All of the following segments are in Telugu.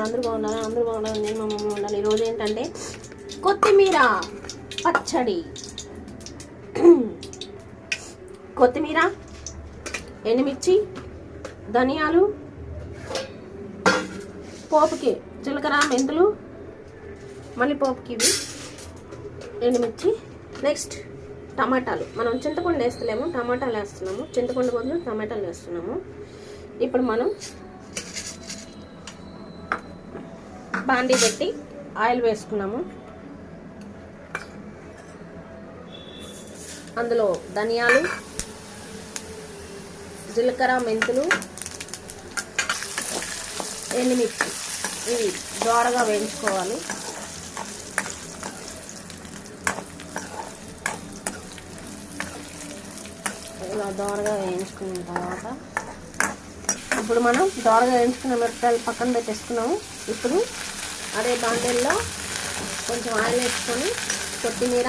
అందరూ బాగున్నారు? అందరూ బాగున్నారు? నేను మా మమ్మీ ఉండాలి. ఈరోజు ఏంటంటే కొత్తిమీర పచ్చడి. కొత్తిమీర ఎండుమిర్చి ధనియాలు పోపుకి జీలకర్ర మెంతులు మళ్ళీ పోపుకి ఇవి ఎండుమిర్చి నెక్స్ట్ టమాటాలు. మనం చింతపండు వేస్తలేము టమాటాలు వేస్తున్నాము చింతపండు బదులు టమాటాలు వేస్తున్నాము. ఇప్పుడు మనం బాండీ పెట్టి ఆయిల్ వేసుకున్నాము. అందులో ధనియాలు జీలకర్ర మెంతులు ఎండుమిర్చి ఇవి దోరగా వేయించుకోవాలి. ఇలా దోరగా వేయించుకున్న తర్వాత ఇప్పుడు మనం దోరగా వేయించుకున్న మిరపకాయలు పక్కన పెట్టేసుకున్నాము. ఇప్పుడు అదే బాండెల్లో కొంచెం ఆయిల్ వేసుకొని కొత్తిమీర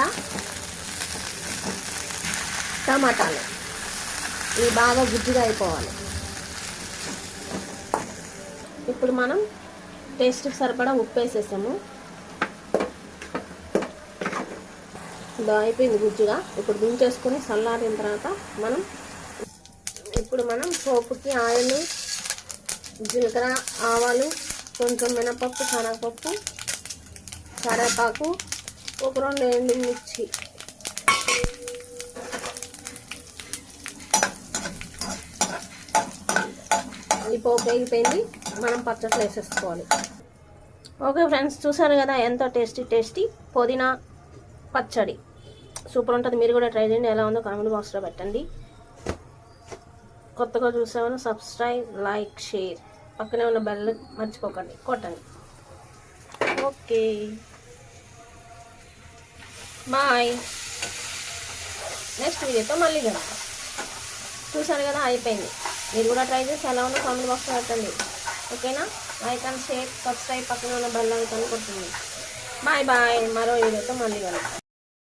టమాటాలు. ఇవి బాగా గుజ్జుగా అయిపోవాలి. ఇప్పుడు మనం టేస్ట్కి సరిపడా ఉప్పు వేసేసాము. ఇది అయిపోయింది గుజ్జుగా. ఇప్పుడు దించేసుకొని చల్లారిన తర్వాత మనం ఇప్పుడు మనం పోపుకి ఆయిల్ జీలకర్ర ఆవాలు కొంచెం మినపప్పు శనగపప్పు కరేపాకు ఒక రెండు ఎండుమిర్చి. ఈ పోపు వేగిపోయింది. మనం పచ్చట్లు వేసేసుకోవాలి. ఓకే ఫ్రెండ్స్ చూసారు కదా ఎంతో టేస్టీ టేస్టీ పుదీనా పచ్చడి. సూపర్ ఉంటుంది. మీరు కూడా ట్రై చేయండి. ఎలా ఉందో కామెంట్ బాక్స్లో పెట్టండి. కొత్తగా చూసామని సబ్స్క్రైబ్ లైక్ షేర్. పక్కనే ఉన్న బెల్ మర్చిపోకండి కొట్టండి. ఓకే. బాయ్. నెక్స్ట్ వీడియోతో మళ్ళీ కదా చూసారు కదా అయిపోయింది. మీరు కూడా ట్రై చేసి ఎలా ఉన్నా కామెంట్ బాక్స్ పెట్టండి. ఓకేనా? లైక్ అండ్ షేర్ సబ్స్క్రైబ్ పక్కన ఉన్న బెల్ ఐకాన్ బాయ్ బాయ్. మరో వీడియోతో మళ్ళీ కలుద్దాం.